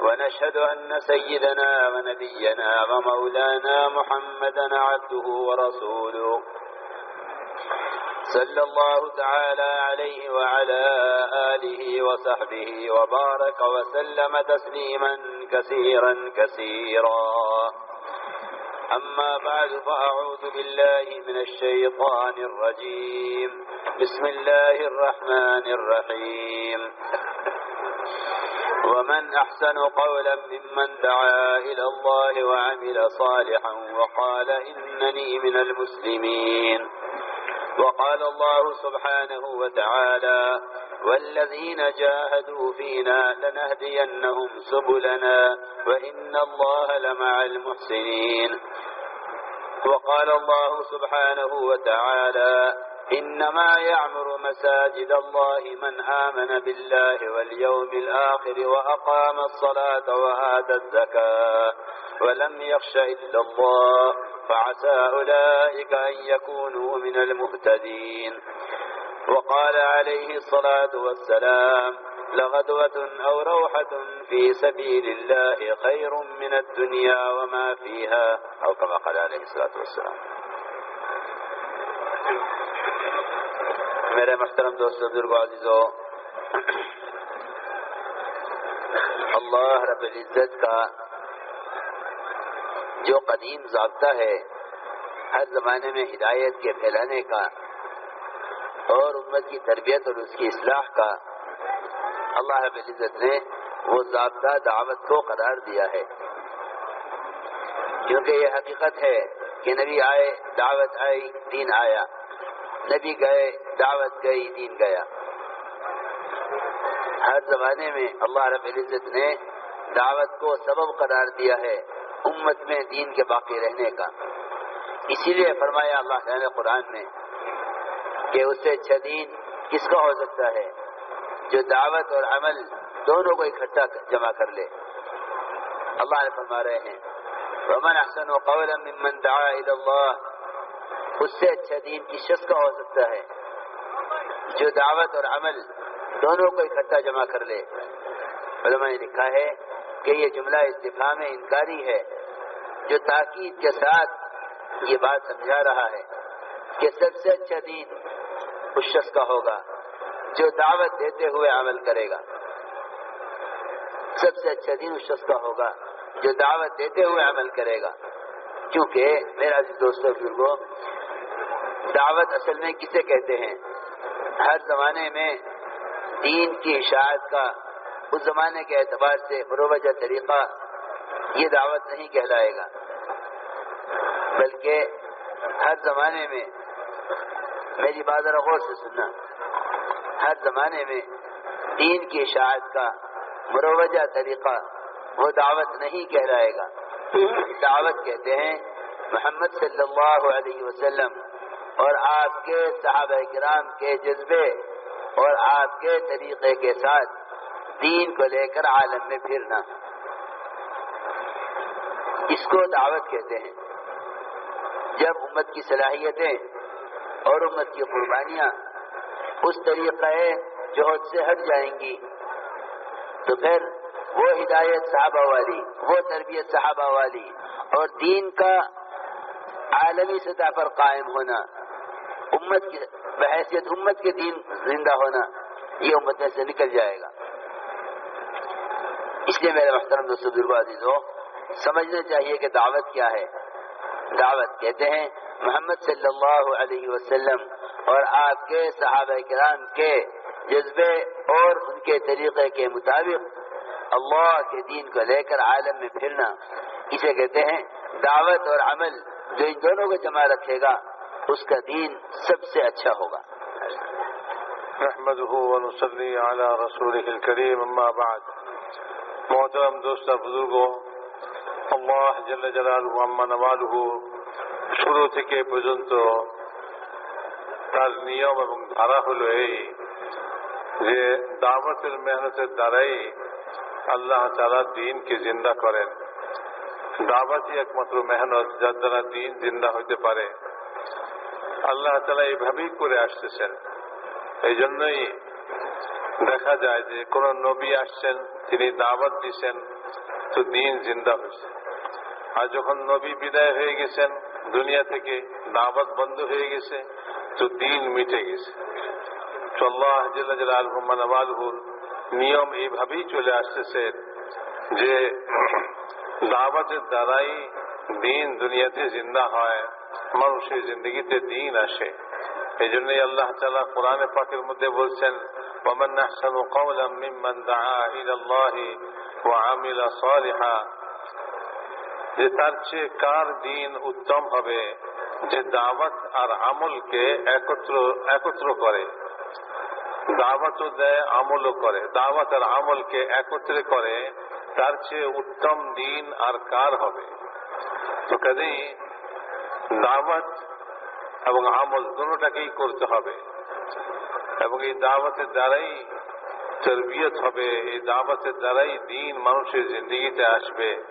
ونشهد أن سيدنا ونبينا ومولانا محمدا عبده ورسوله صلى الله تعالى عليه وعلى آله وصحبه وبارك وسلم تسليما كثيرا كثيرا. أما بعد فأعوذ بالله من الشيطان الرجيم. بسم الله الرحمن الرحيم. ومن أحسن قولا ممن دعا إلى الله وعمل صالحا وقال إنني من المسلمين. وقال الله سبحانه وتعالى والذين جاهدوا فينا لنهدينهم سبلنا وإن الله لمع المحسنين. وقال الله سبحانه وتعالى إنما يعمر مساجد الله من آمن بالله واليوم الآخر وأقام الصلاة وآتى الزكاة ولم يخش إلا الله فعسى أولئك أن يكونوا من المهتدين. وقال عليه الصلاة والسلام لغدوة أو روحة في سبيل الله خير من الدنيا وما فيها أو كما قال عليه الصلاة والسلام. میرے محترم دوست بزرگ عزیزو، اللہ رب العزت کا جو قدیم ضابطہ ہے، ہر زمانے میں ہدایت کے پھیلانے کا اور امت کی تربیت اور اس کی اصلاح کا، اللہ رب العزت نے وہ ضابطہ دعوت کو قرار دیا ہے۔ کیونکہ یہ حقیقت ہے کہ نبی آئے، دعوت آئی، دین آیا۔ نبی گئے، دعوت گئی، دین گیا۔ ہر زمانے میں اللہ رب العزت نے دعوت کو سبب قرار دیا ہے امت میں دین کے باقی رہنے کا۔ اسی لیے فرمایا اللہ تعالیٰ قرآن میں کہ اس سے اچھا دین کس کا ہو سکتا ہے؟ جو دعوت اور عمل دونوں کو اکٹھا جمع کر لے۔ اللہ نے فرما رہے ہیں، ومن احسن قولا ممن دعا الى اللہ اس سے اچھا دین کس شخص کا ہو سکتا ہے؟ جو دعوت اور عمل دونوں کو اکٹھا جمع کر لے۔ علماء نے لکھا ہے کہ یہ جملہ استفہام انکاری ہے، جو تاکید کے ساتھ یہ بات سمجھا رہا ہے کہ سب سے اچھا دین اس شخص کا ہوگا جو دعوت دیتے ہوئے عمل کرے گا۔ سب سے اچھا دین اس شخص کا ہوگا جو دعوت دیتے ہوئے عمل کرے گا۔ کیونکہ میرا دوستوں بزرگوں دعوت اصل میں کسے کہتے ہیں؟ ہر زمانے میں دین کی اشاعت کا، اس زمانے کے اعتبار سے مروجہ طریقہ یہ دعوت نہیں کہلائے گا۔ بلکہ ہر زمانے میں، میری بات غور سے سننا۔ ہر زمانے میں دین کی اشاعت کا مروجہ طریقہ وہ دعوت نہیں کہلائے گا۔ دعوت کہتے ہیں محمد صلی اللہ علیہ وسلم۔ اور آپ کے صحابہ کرام کے جذبے اور آپ کے طریقے کے ساتھ دین کو لے کر عالم میں پھرنا۔ اس کو دعوت کہتے ہیں۔ جب امت کی صلاحیتیں اور امت کی قربانیاں اس طریقہ جوہد سے ہٹ جائیں گی، تو پھر وہ ہدایت صحابہ والی، وہ تربیت صحابہ والی اور دین کا عالمی سطح پر قائم ہونا امت کی بحیثیت امت کے دین زندہ ہونا یہ امت میں سے نکل جائے گا۔ اس لیے میرے محترم دوستوں بزرگ عزیزوں سمجھنا چاہیے کہ دعوت کیا ہے۔ دعوت کہتے ہیں، محمد صلی اللہ علیہ وسلم اور آپ کے صحابہ کرام کے جذبے اور ان کے طریقے کے مطابق اللہ کے دین کو لے کر عالم میں پھرنا۔ اسے کہتے ہیں دعوت اور عمل، جو ان دونوں کو جمع رکھے گا۔ اس کا دین سب سے اچھا ہوگا نحمده ونصلي على رسوله الكريم اما بعد محترم دوست بزرگوں আল্লাহ জাল্লা জালালহু আম্মা নওয়ালুহু শুরু থেকে এ পর্যন্ত তার নিয়ম এবং ধারা হলো এই যে দাওয়াতের মেহনতের দ্বারাই আল্লাহ তারা দিনকে জিন্দা করেন দাওয়াতই একমাত্র মেহনত যার দ্বারা দিন জিন্দা হইতে পারে আল্লাহ তালা এইভাবেই করে আসতেছেন। এই জন্যই দেখা যায় যে কোন নবী আসছেন, তিনি দাওয়াত দিচ্ছেন তো দিন জিন্দা হয়েছে। আর যখন নবী বিদায় হয়ে গেছেন, দুনিয়া থেকে দাওয়াত বন্ধ হয়ে গেছে, তো দিন মিটে গেছে। তো আল্লাহ আলহমান আবালহুর নিয়ম এইভাবেই চলে আসতেছে যে দাওয়াতের দ্বারাই দিন দুনিয়াতে জিন্দা হয়। মানুষের জিন্দগিতে দিন আসে এই জন্যই আল্লাহ তালা কোরআনে পাকের মধ্যে বলছেন ومن أحسن قولا ممن دعا إلى الله وعمل صالحا যে তার চেয়ে কার দিন উত্তম হবে যে দাওয়াত আর আমলকে একত্র একত্র করে দাওয়াতও দেয় আমলও করে দাওয়াত আর আমলকে একত্রে করে তার চেয়ে উত্তম দিন আর কার হবে তো কাজেই দাওয়াত এবং আমল দুটাকেই করতে হবে। এবং এই দাওয়াতের দ্বারাই তরবিয়ত হবে, এই দাওয়াতের দ্বারাই দিন মানুষের জিন্দগিতে আসবে।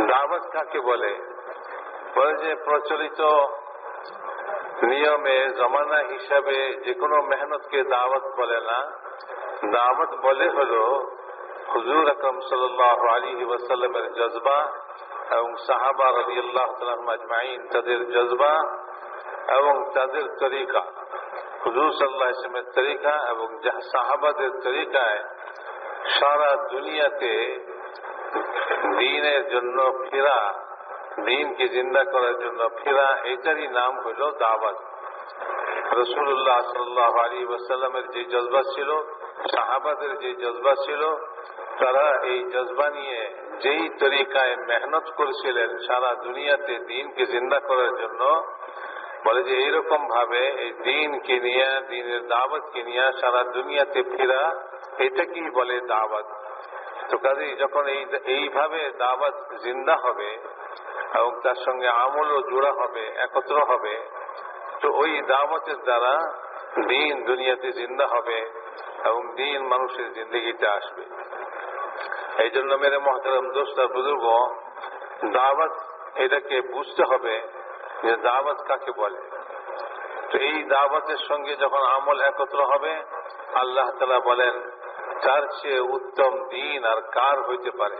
দাওয়াত কাকে বলে? বলে যে প্রচলিত নিয়মে, জমানা হিসাবে যে কোনো মেহনতকে দাওয়াত বলে না। দাওয়াত বলে হলো হুজুর আকরম সাল্লাহ আলী ওয়াসাল্লামের জজবা এবং সাহাবা রবি আল্লাহ আজমাইন তাদের জজবা এবং তাদের তরিকা হুজুর সাল্লাহ ইসলামের তরিকা এবং সাহাবাদের তরিকায় সারা দুনিয়াতে দিনের জন্য ফেরা দিনকে জিন্দা করার জন্য ফেরা এটারই নাম হইল দাওয়াত রসুল্লাহ সাল্লাহ আলী ওয়াসাল্লামের যে জজবা ছিল সাহাবাদের যে জজবা ছিল, তারা এই জজবা নিয়ে যেই তরিকায় মেহনত করেছিলেন সারা দুনিয়াতে দিনকে জিন্দা করার জন্য, বলে যে এইরকম ভাবে এই দিনকে নিয়ে, দিনের দাওয়াতকে নিয়ে সারা দুনিয়াতে ফেরা, এটাকেই বলে দাওয়াত। তো কাজে যখন এই, এইভাবে দাওয়াত জিন্দা হবে এবং তার সঙ্গে আমলও জোড়া হবে, একত্র হবে, তো ওই দাওয়াতের দ্বারা দিন দুনিয়াতে জিন্দা হবে। এবং দিন মানুষের জিন্দগিতে আসবে। এই জন্য মেরে মহাতারাম দোস্ত বুজুর্গ, দাওয়াত এটাকে বুঝতে হবে যে দাওয়াত কাকে বলে। তো এই দাওয়াতের সঙ্গে যখন আমল একত্র হবে, আল্লাহ তালা বলেন, তার চেয়ে উত্তম দিন আর কার হইতে পারে?